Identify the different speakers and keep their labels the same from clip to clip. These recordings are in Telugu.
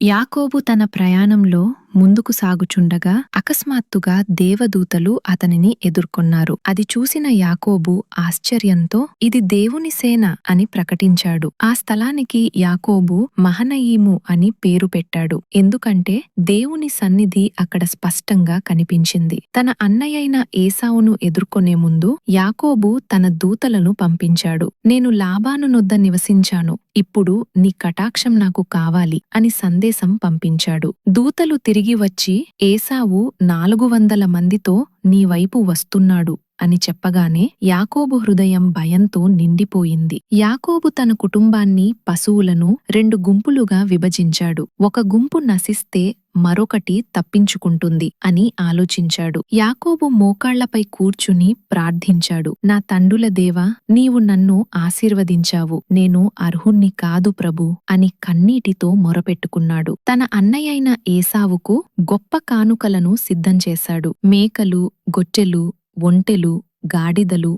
Speaker 1: యాకోబు తన ప్రయాణంలో ముందుకు సాగుచుండగా అకస్మాత్తుగా దేవదూతలు అతనిని ఎదుర్కొన్నారు. అది చూసిన యాకోబు ఆశ్చర్యంతో ఇది దేవుని సేన అని ప్రకటించాడు. ఆ స్థలానికి యాకోబు మహనయీము అని పేరు పెట్టాడు. ఎందుకంటే దేవుని సన్నిధి అక్కడ స్పష్టంగా కనిపించింది. తన అన్నయ్యైన ఏసావును ఎదుర్కొనే ముందు యాకోబు తన దూతలను పంపించాడు. నేను లాభాను నొద్ద నివసించాను. ఇప్పుడు నీ కటాక్షం నాకు కావాలి అని సందేశం పంపించాడు. దూతలు తిరిగి వచ్చి ఏసావు నాలుగు వందల మందితో నీ వైపు వస్తున్నాడు అని చెప్పగానే యాకోబు హృదయం భయంతో నిండిపోయింది. యాకోబు తన కుటుంబాన్ని పశువులను రెండు గుంపులుగా విభజించాడు. ఒక గుంపు నశిస్తే మరొకటి తప్పించుకుంటుంది అని ఆలోచించాడు. యాకోబు మోకాళ్ళపై కూర్చుని ప్రార్థించాడు. నా తండ్రుల దేవా నీవు నన్ను ఆశీర్వదించావు. నేను అర్హుణ్ణి కాదు ప్రభు అని కన్నీటితో మొరపెట్టుకున్నాడు. తన అన్నయ్యైన ఏసావుకు గొప్ప కానుకలను సిద్ధం చేశాడు. మేకలు గొట్టెలు ఒంటెలు గాడిదలు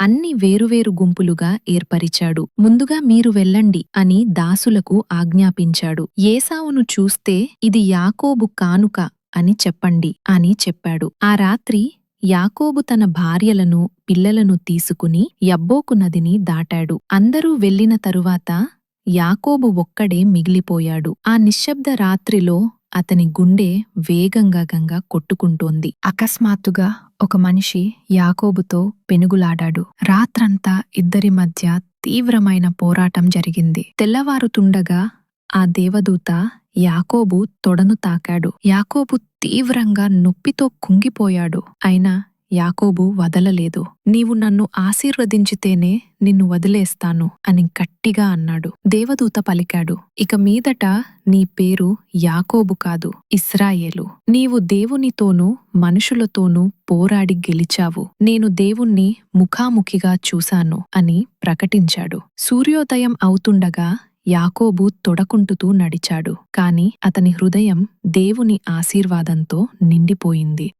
Speaker 1: అన్ని వేరువేరు గుంపులుగా ఏర్పరిచాడు. ముందుగా మీరు వెళ్ళండి అని దాసులకు ఆజ్ఞాపించాడు. ఏసావును చూస్తే ఇది యాకోబు కానుక అని చెప్పండి అని చెప్పాడు. ఆ రాత్రి యాకోబు తన భార్యలను పిల్లలను తీసుకుని యబ్బోకు నదిని దాటాడు. అందరూ వెళ్ళిన తరువాత యాకోబు ఒక్కడే మిగిలిపోయాడు. ఆ నిశ్శబ్ద రాత్రిలో అతని గుండె వేగంగా గంగా కొట్టుకుంటోంది. అకస్మాత్తుగా ఒక మనిషి యాకోబుతో పెనుగులాడాడు. రాత్రంతా ఇద్దరి మధ్య తీవ్రమైన పోరాటం జరిగింది. తెల్లవారుతుండగా ఆ దేవదూత యాకోబు తొడను తాకాడు. యాకోబు తీవ్రంగా నొప్పితో కుంగిపోయాడు. అయినా యాకోబు వదలలేదు. నీవు నన్ను ఆశీర్వదించితేనే నిన్ను వదిలేస్తాను అని గట్టిగా అన్నాడు. దేవదూత పలికాడు ఇక మీదట నీ పేరు యాకోబు కాదు ఇస్రాయేలు. నీవు దేవునితోనూ మనుషులతోనూ పోరాడి గెలిచావు. నేను దేవుణ్ణి ముఖాముఖిగా చూశాను అని ప్రకటించాడు. సూర్యోదయం అవుతుండగా యాకోబు తొడకుంటుతూ నడిచాడు. కాని అతని హృదయం దేవుని ఆశీర్వాదంతో నిండిపోయింది.